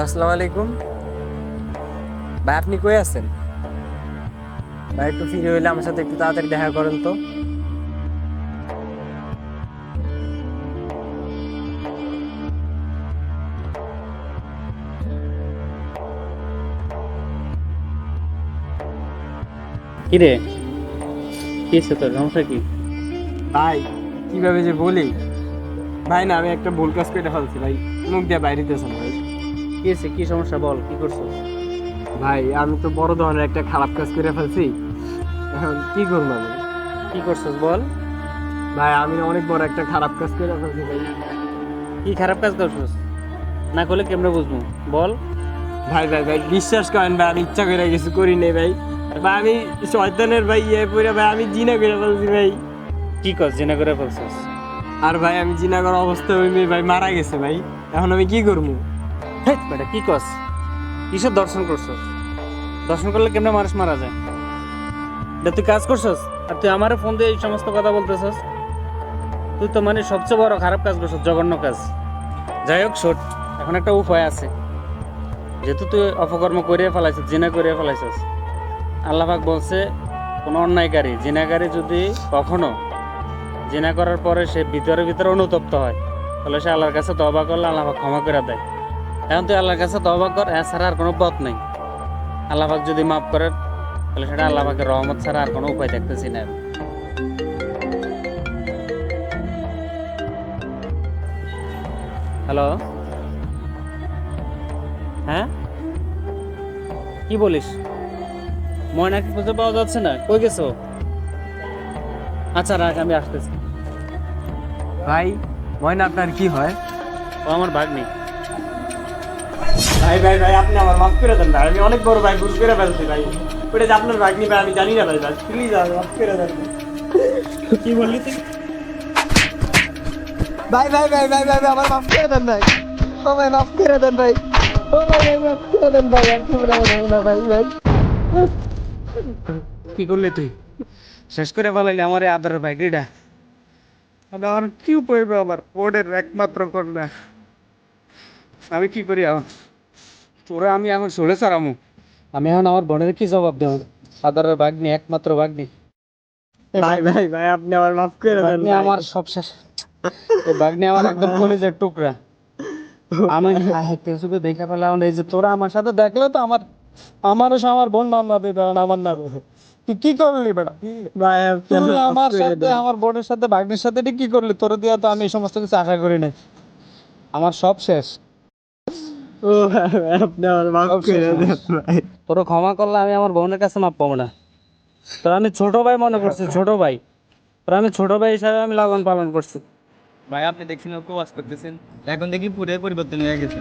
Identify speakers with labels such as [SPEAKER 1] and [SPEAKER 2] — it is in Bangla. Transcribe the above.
[SPEAKER 1] হ্যালো আসসালামু আলাইকুম। ভাই আপনি কই আছেন? ভাই একটু ফিরে হইলে আমার সাথে একটু তাড়াতাড়ি দেখা করেন তো।
[SPEAKER 2] কি রে কি তোর? সমস্যা কি?
[SPEAKER 1] ভাই কীভাবে যে বলি? ভাই না আমি একটা ভুল কাজ করে ফেলছি ভাই। মুখ দিয়ে বাইরে দিতেছে না ভাই।
[SPEAKER 2] কি কি সমস্যা বল কি করছ?
[SPEAKER 1] ভাই আমি তো বড় ধরনের একটা খারাপ কাজ করে ফেলছি। এখন কি করব আমি?
[SPEAKER 2] কি করছস বল?
[SPEAKER 1] ভাই আমি অনেক বড় একটা খারাপ কাজ করে ফেলছি ভাই।
[SPEAKER 2] কি খারাপ কাজ করছস? না করলে কেমনে বুঝব? বল।
[SPEAKER 1] ভাই ভাই ভাই বিশ্বাস করেন ভাই আমি ইচ্ছা করে কিছু করি নাই ভাই। ভাই আমি শয়তানের ভাই ইয়ে করে ভাই আমি জিনা করে ফেলছি ভাই।
[SPEAKER 2] কি কর জিনা করে ফেলছস?
[SPEAKER 1] আর ভাই আমি জিনা করার অবস্থা ওই ভাই মারা গেছে ভাই। এখন আমি কি করব?
[SPEAKER 2] হেৎ বেটা, কি কস? কিসের দর্শন করছস? দর্শন করলে কেমনে মানুষ মারা যায়? এটা তুই কাজ করছস? আর তুই আমারে ফোন দিয়ে এই সমস্ত কথা বলতেছস? তুই তো মানে সবচেয়ে বড় খারাপ কাজ করছস, জঘন্য কাজ। যাই হোক শোট এখন একটা উপায় আছে। যেহেতু তুই অপকর্ম করে ফেলাইছিস, জিনা করে ফেলাইছিস আল্লাহাক বলছে, কোনো অন্যায়কারী, জিনাকারী যদি কখনো জিনা করার পরে সে ভিতরে ভিতরে অনুতপ্ত হয়, তাহলে সে আল্লাহর কাছে তবা করলে আল্লাহফাক ক্ষমা করে দেয়। এখন তুই আল্লাহর কাছে তবা কর এছাড়া আর কোনো পথ নেই। আল্লাহ পাক যদি মাফ করে তাহলে সেটা আল্লাহ পাকের রহমত ছাড়া আর কোনো উপায় দেখতেছি না। হ্যালো? হ্যাঁ? কি বলিস? ময়নাকে খুঁজে পাওয়া যাচ্ছে না? কই গেছো? আচ্ছা রাখ আমি আসতেছি।
[SPEAKER 1] ভাই ময়না আপনার কি হয়?
[SPEAKER 2] ও আমার ভাগ নেই
[SPEAKER 1] ভাই ভাই ভাই আপনি আমার মাফ করে দেন ভাই। আমি অনেক বড় ভাই ভুল করে ফেলছি ভাই। ওটা যে আপনার ভাগ্নি ভাই আমি জানি না ভাই ভাই। প্লিজ আমার মাফ করে দেন।
[SPEAKER 2] কি বললি তুই?
[SPEAKER 1] ভাই ভাই ভাই ভাই ভাই ভাই আমার মাফ করে দেন ভাই। ও ভাই মাফ করে দেন ভাই। ও ভাই ভাই মাফ করে দেন ভাই আর কি বলব না ভাই ভাই।
[SPEAKER 2] কি করলি তুই? শেষ করে ফেলাইলি আমার এই আদরের বাইকরিটা আমার কি হবে? আমার বোর্ডের একমাত্র কন্যা। আমি কি করি এখন তোরা আমি এখন চলে চারামু আমি এখন আমার বোনের কি জবাব দেব আদরের বাগনি একমাত্র বাগনি
[SPEAKER 1] ভাই ভাই ভাই আপনি আমার মাফ করে দেন
[SPEAKER 2] বাগনি আমার সব শেষ। এই বাগনি আমার একদম কলিজের টুকরা। আমি সুবে দেখা পেলাম এই যে তোরা আমার সাথে দেখলে তো আমার আমারও আমার বোন নাম নাবে আমার নাম তুই কি করলি বেটা?
[SPEAKER 1] ভাই আপনি
[SPEAKER 2] তুই
[SPEAKER 1] আমার
[SPEAKER 2] আমার সাথে আমার বোনের সাথে ভাগ্নির সাথে কি করলি? তোর দিয়া তো আমি এই সমস্ত কিছু আশা করি নাই। আমার সব শেষ।
[SPEAKER 1] ও ভাই ভাই, আপনি আমার মাফ করে দেন ভাই।
[SPEAKER 2] তোর ক্ষমা করলে আমি আমার বোনের কাছে মাপ পাবো না। তোর আমি ছোট ভাই মনে করছি ছোট ভাই। তোর আমি ছোট ভাই হিসাবে আমি লালন পালন করছি।
[SPEAKER 3] ভাই আপনি দেখছেন উপবাস করতেছেন। এখন দেখি পুরো পরিবর্তন হয়ে গেছে।